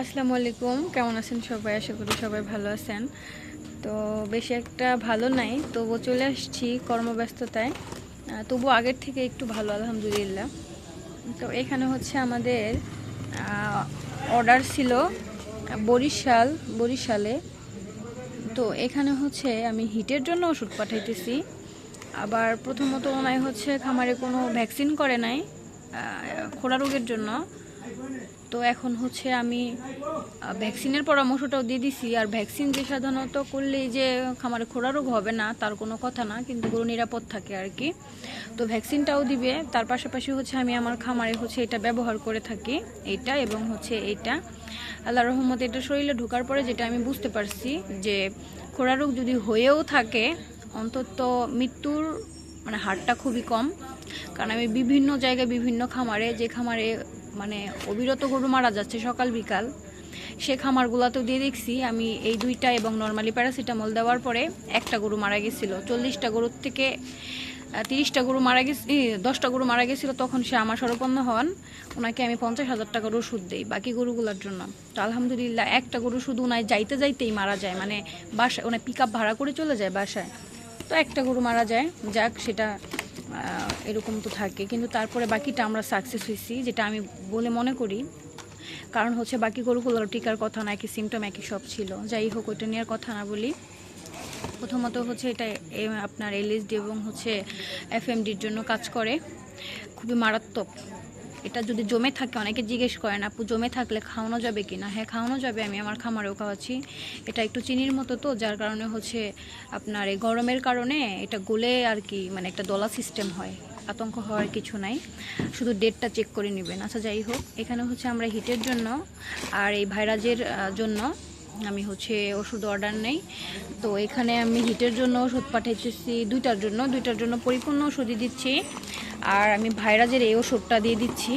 আসসালামু আলাইকুম। কেমন আছেন সবাই? আশা করি সবাই ভালো আছেন। তো বেশি একটা ভালো নাই তবু চলে আসছি কর্মব্যস্ততায়। তবু আগের থেকে একটু ভালো, আলহামদুলিল্লাহ। তো এখানে হচ্ছে আমাদের অর্ডার ছিল বরিশাল, বরিশালে। তো এখানে হচ্ছে আমি হিটের জন্য ওষুধ পাঠাইতেছি। আবার প্রথমত ওনায় হচ্ছে খামারে কোনো ভ্যাকসিন করে নাই খোরা রোগের জন্য। তো এখন হচ্ছে আমি ভ্যাকসিনের পরামর্শটাও দিয়ে দিছি। আর ভ্যাকসিন যে সাধারণত করলেই যে খামারে খোরা রোগ হবে না, তার কোনো কথা না, কিন্তু গরু নিরাপদ থাকে আর কি। তো ভ্যাকসিনটাও দিবে। তার পাশাপাশি হচ্ছে আমি আমার খামারে হচ্ছে এটা ব্যবহার করে থাকি, এটা এবং হচ্ছে এটা। আল্লাহ রহমত এটা শরীরে ঢোকার পরে যেটা আমি বুঝতে পারছি যে খোরা রোগ যদি হয়েও থাকে, অন্তত মৃত্যুর মানে হারটা খুবই কম। কারণ আমি বিভিন্ন জায়গায় বিভিন্ন খামারে, যে খামারে মানে অবিরত গরু মারা যাচ্ছে সকাল বিকাল। সে খামারগুলোতেও দিয়ে দেখছি, আমি এই দুইটা এবং নর্মালি প্যারাসিটামল দেওয়ার পরে একটা গরু মারা গেছিল। চল্লিশটা গরুর থেকে তিরিশটা গরু মারা গেছে দশটা গরু মারা গেছিল, তখন সে আমার সরপন্ন হন। ওনাকে আমি পঞ্চাশ হাজার টাকার ওষুধ দিই বাকি গরুগুলোর জন্য। তো আলহামদুলিল্লাহ, একটা গরু শুধু ওনায় যাইতে যাইতেই মারা যায়। মানে বাসায় ওনার পিক ভাড়া করে চলে যায় বাসায়। তো একটা গরু মারা যায়, যাক সেটা এরকম তো থাকে। কিন্তু তারপরে বাকিটা আমরা সাকসেস হয়েছি, যেটা আমি বলে মনে করি। কারণ হচ্ছে বাকি গরুগুলোর টিকার কথা না, একই সিমটম একই সব ছিল। যাই হোক, ওইটা নেওয়ার কথা না বলি। প্রথমত হচ্ছে এটা আপনার এলএসডি এবং হচ্ছে এফএমডির জন্য কাজ করে। খুবই মারাত্মক। এটা যদি জমে থাকে, অনেকে জিজ্ঞেস করেন আপু, জমে থাকলে খাওয়ানো যাবে কি না হ্যাঁ খাওয়ানো যাবে, আমি আমার খামারেও খাওয়াচ্ছি। এটা একটু চিনির মতো তো, যার কারণে হচ্ছে আপনার এই গরমের কারণে এটা গলে আর কি মানে একটা দলা সিস্টেম হয়, আতঙ্ক হওয়ার কিছু নাই। শুধু ডেটটা চেক করে নেবেন। আচ্ছা যাই হোক, এখানে হচ্ছে আমরা হিটের জন্য আর এই ভাইরাজের জন্য আমি হচ্ছে ওষুধ অর্ডার নেই। তো এখানে আমি হিটের জন্য ওষুধ পাঠাইতেছি, দুইটার জন্য দুইটার জন্য পরিপূর্ণ ওষুধই দিচ্ছি। আর আমি ভাইরাজের এই ওষুধটা দিয়ে দিচ্ছি।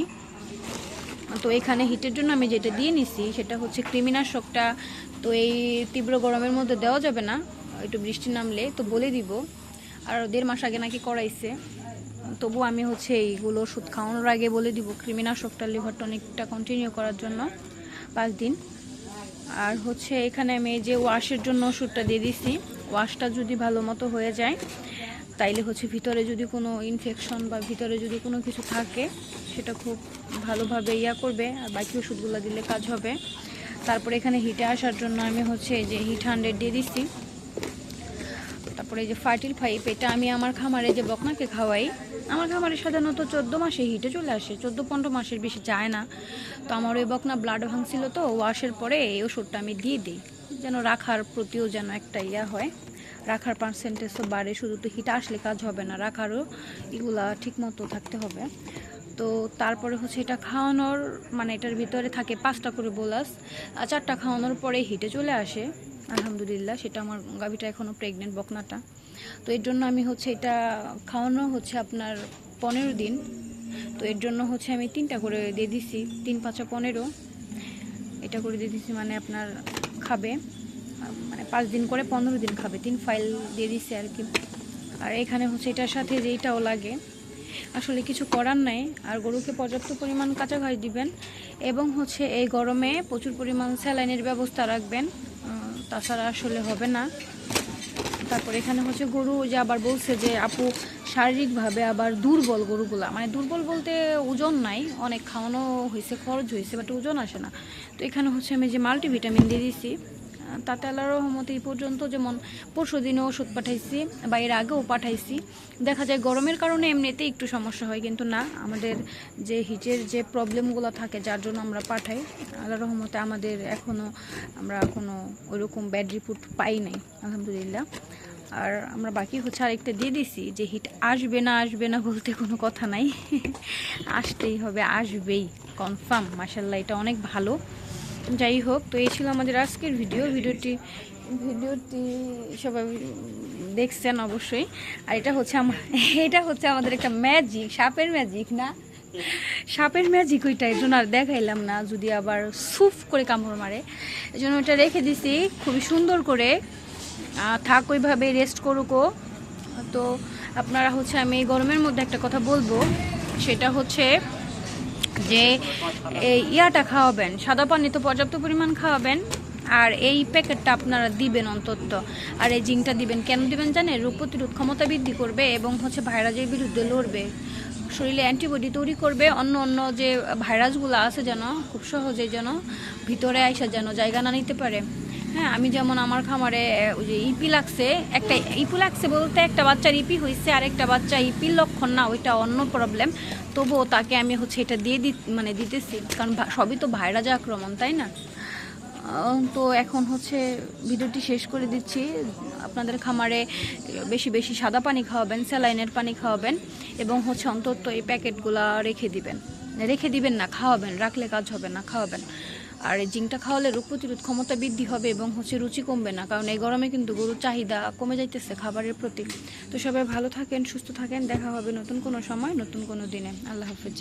তো এখানে হিটের জন্য আমি যেটা দিয়ে নিছি, সেটা হচ্ছে কৃমিনাশকটা। তো এই তীব্র গরমের মধ্যে দেওয়া যাবে না, একটু বৃষ্টি নামলে, তো বলে দিব। আর দেড় মাস আগে নাকি করাইছে। তবু আমি হচ্ছে এইগুলো ওষুধ খাওয়ানোর আগে বলে দিব, কৃমিনাশকটা লিভার টনিকটা কন্টিনিউ করার জন্য পাঁচ দিন। আর হচ্ছে এখানে আমি যে ওয়াশের জন্য ওষুধটা দিয়ে দিছি। ওয়াশটা যদি ভালো মতো হয়ে যায় তাইলে হচ্ছে ভিতরে যদি কোনো ইনফেকশন বা ভিতরে যদি কোনো কিছু থাকে, সেটা খুব ভালোভাবে ইয়া করবে আর বাকি ওষুধগুলো দিলে কাজ হবে। তারপরে এখানে হিটে আসার জন্য আমি হচ্ছে যে হিট হান্ড্রেড দিয়ে দিচ্ছি তারপরে যে ফার্টিল ফাইপ এটা আমি আমার খামারে যে বকনাকে খাওয়াই, আমার খামারে সাধারণত চোদ্দ মাসে হিটে চলে আসে, চোদ্দ পনেরো মাসের বেশি যায় না। তো আমার ওই বকনা ব্লাড ভাঙছিল তো ওয়াশের পরে এই ওষুধটা আমি দিয়ে দিই, যেন রাখার প্রতিও যেন একটা ইয়া হয়। রাখার পার্সেন্টেজ তো বাড়ে, শুধু তো হিট আসলে কাজ হবে না, রাখারও এগুলা ঠিক মতো থাকতে হবে। তো তারপরে হচ্ছে এটা খাওয়ানোর মানে এটার ভিতরে থাকে পাঁচটা করে বোলাস, আর চারটা খাওয়ানোর পরে হিটে চলে আসে। আলহামদুলিল্লাহ, সেটা আমার গাভিটা এখনও প্রেগনেন্ট বকনাটা। তো এর জন্য আমি হচ্ছে এটা খাওয়ানো হচ্ছে আপনার পনেরো দিন। তো এর জন্য হচ্ছে আমি তিনটা করে দিয়ে দিছি, তিন পাঁচা পনেরো। এটা করে দিয়ে দিছি মানে আপনার খাবে। মানে পাঁচ দিন করে পনেরো দিন খাবে। তিন ফাইল দিয়ে দিছে আর কি। আর এখানে হচ্ছে এটার সাথে যেইটাও লাগে। আসলে কিছু করার নাই। আর গরুকে পর্যাপ্ত পরিমাণ কাঁচা ঘাস দিবেন এবং হচ্ছে এই গরমে প্রচুর পরিমাণ স্যালাইনের ব্যবস্থা রাখবেন। তাছাড়া আসলে হবে না। তারপর এখানে হচ্ছে গরু যে আবার বলছে যে, আপু, শারীরিকভাবে আবার দুর্বল গরুগুলা। মানে দুর্বল বলতে ওজন নাই, অনেক খাওয়ানো হয়েছে খরচ হয়েছে বাট ওজন আসে না। তো এখানে হচ্ছে আমি যে মাল্টিভিটামিন দিয়ে দিছি তাতে আল্লাহর রহমতে এই পর্যন্ত যেমন পরশু দিনে ওষুধ পাঠাইছি বা এর আগেও পাঠাইছি। দেখা যায় গরমের কারণে এমনিতেই একটু সমস্যা হয়, কিন্তু না, আমাদের যে হিটের যে প্রবলেমগুলো থাকে, যার জন্য আমরা পাঠাই, আল্লাহর রহমতে আমাদের এখনও আমরা কোনো ওইরকম ব্যাড রিপোর্ট পাই নাই, আলহামদুলিল্লাহ। আর আমরা বাকি হচ্ছে আরেকটা দিয়ে দিছি, যে হিট আসবে না আসবে না বলতে কোনো কথা নাই। আসতেই হবে, আসবেই কনফার্ম মাসাল্লাহ এটা অনেক ভালো। যাই হোক, তো এই ছিল আমাদের আজকের ভিডিও। ভিডিওটি ভিডিওটি সবাই দেখছেন অবশ্যই। আর এটা হচ্ছে আমার এটা হচ্ছে আমাদের একটা ম্যাজিক সাপের ম্যাজিক না? সাপের ম্যাজিক ওইটা এর জন্য আর দেখাইলাম না, যদি আবার সুফ করে কামড় মারে। এই জন্য ওইটা রেখে দিছি, খুবই সুন্দর করে। থাক ওইভাবে রেস্ট করুকো তো আপনারা হচ্ছে আমি এই গরমের মধ্যে একটা কথা বলব, সেটা হচ্ছে যে এই ইয়াটা খাওয়াবেন, সাদা পানি তো পর্যাপ্ত পরিমাণ খাওয়াবেন, আর এই প্যাকেটটা আপনারা দিবেন অন্তত। আর এই জিঙ্কটা দিবেন, কেন দিবেন জানে রোগ প্রতিরোধ ক্ষমতা বৃদ্ধি করবে এবং হচ্ছে ভাইরাসের বিরুদ্ধে লড়বে। শরীরে অ্যান্টিবডি তৈরি করবে, অন্য অন্য যে ভাইরাসগুলো আছে যেন, খুব সহজে যেন ভিতরে আইসা যেন জায়গা না নিতে পারে। হ্যাঁ আমি যেমন আমার খামারে ওই যে ইপি লাগছে, একটা ইপি লাগছে বলতে একটা বাচ্চার ইপি হয়েছে আর একটা বাচ্চা ইপির লক্ষণ না, ওইটা অন্য প্রবলেম তবুও তাকে আমি হচ্ছে এটা দিয়ে দি মানে দিতেছি, কারণ সবই তো ভাইরাস আক্রমণ, তাই না? তো এখন হচ্ছে ভিডিওটি শেষ করে দিচ্ছি। আপনাদের খামারে বেশি বেশি সাদা পানি খাওয়াবেন, স্যালাইনের পানি খাওয়াবেন এবং হচ্ছে অন্তত এই প্যাকেটগুলা রেখে দিবেন। রেখে দিবেন না, খাওয়াবেন, রাখলে কাজ হবে না, খাওয়াবেন। আর এই জিঙ্কটা খাওয়ালে রোগ প্রতিরোধ ক্ষমতা বৃদ্ধি হবে এবং হচ্ছে রুচি কমবে না, কারণ এই গরমে কিন্তু গরুর চাহিদা কমে যাইতেছে খাবারের প্রতি। তো সবাই ভালো থাকেন, সুস্থ থাকেন, দেখা হবে নতুন কোনো সময়, নতুন কোনো দিনে। আল্লাহ হাফিজ।